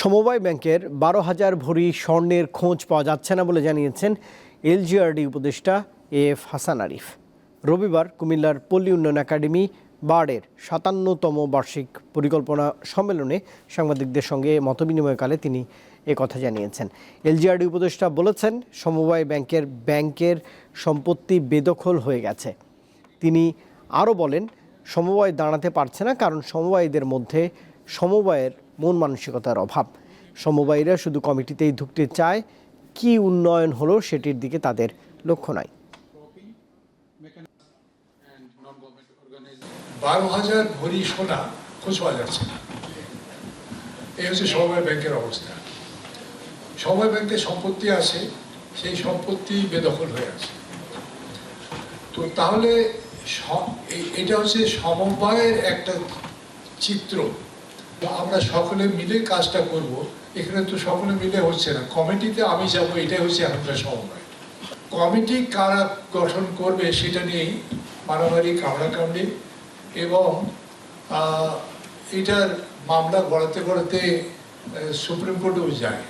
সমবায় ব্যাংকের বারো হাজার ভরি স্বর্ণের খোঁজ পাওয়া যাচ্ছে না বলে জানিয়েছেন এলজিআরডি উপদেষ্টা এ এফ হাসান আরিফ। রবিবার কুমিল্লার পল্লী উন্নয়ন একাডেমি বার্ডের সাতান্নতম বার্ষিক পরিকল্পনা সম্মেলনে সাংবাদিকদের সঙ্গে মতবিনিময়কালে তিনি কথা জানিয়েছেন। এলজিআরডি উপদেষ্টা বলেছেন, সমবায় ব্যাংকের ব্যাংকের সম্পত্তি বেদখল হয়ে গেছে। তিনি আরও বলেন, সমবায় দাঁড়াতে পারছে না কারণ সমবায়ীদের মধ্যে সমবায়ের মন মানসিকতার অভাব। সমবায়ীরা শুধু কমিটিতেই ঢুকতে চায়, কি উন্নয়ন হলো সেটির দিকে তাদের লক্ষ্য নাই। বারো হাজার ভরি সোনা খোঁজ পাওয়া যাচ্ছে না। এই হচ্ছে সমবায় ব্যাংকের অবস্থা। সমবায় ব্যাংকের সম্পত্তি আছে, সেই সম্পত্তি বেদখল হয়ে আছে। তো তাহলে এটা হচ্ছে সমবায়ের একটা চিত্র। আমরা সকলে মিলে কাজটা করব। এখানে তো সকলে মিলে হচ্ছে না। কমিটিতে আমি যাব, এটাই হচ্ছে এখনকার সমবায়। কমিটি কারা গঠন করবে সেটা নিয়েই মারামারি, কামড়াকামড়ি এবং এটার মামলা গড়াতে গড়াতে সুপ্রিম কোর্টেও যায়।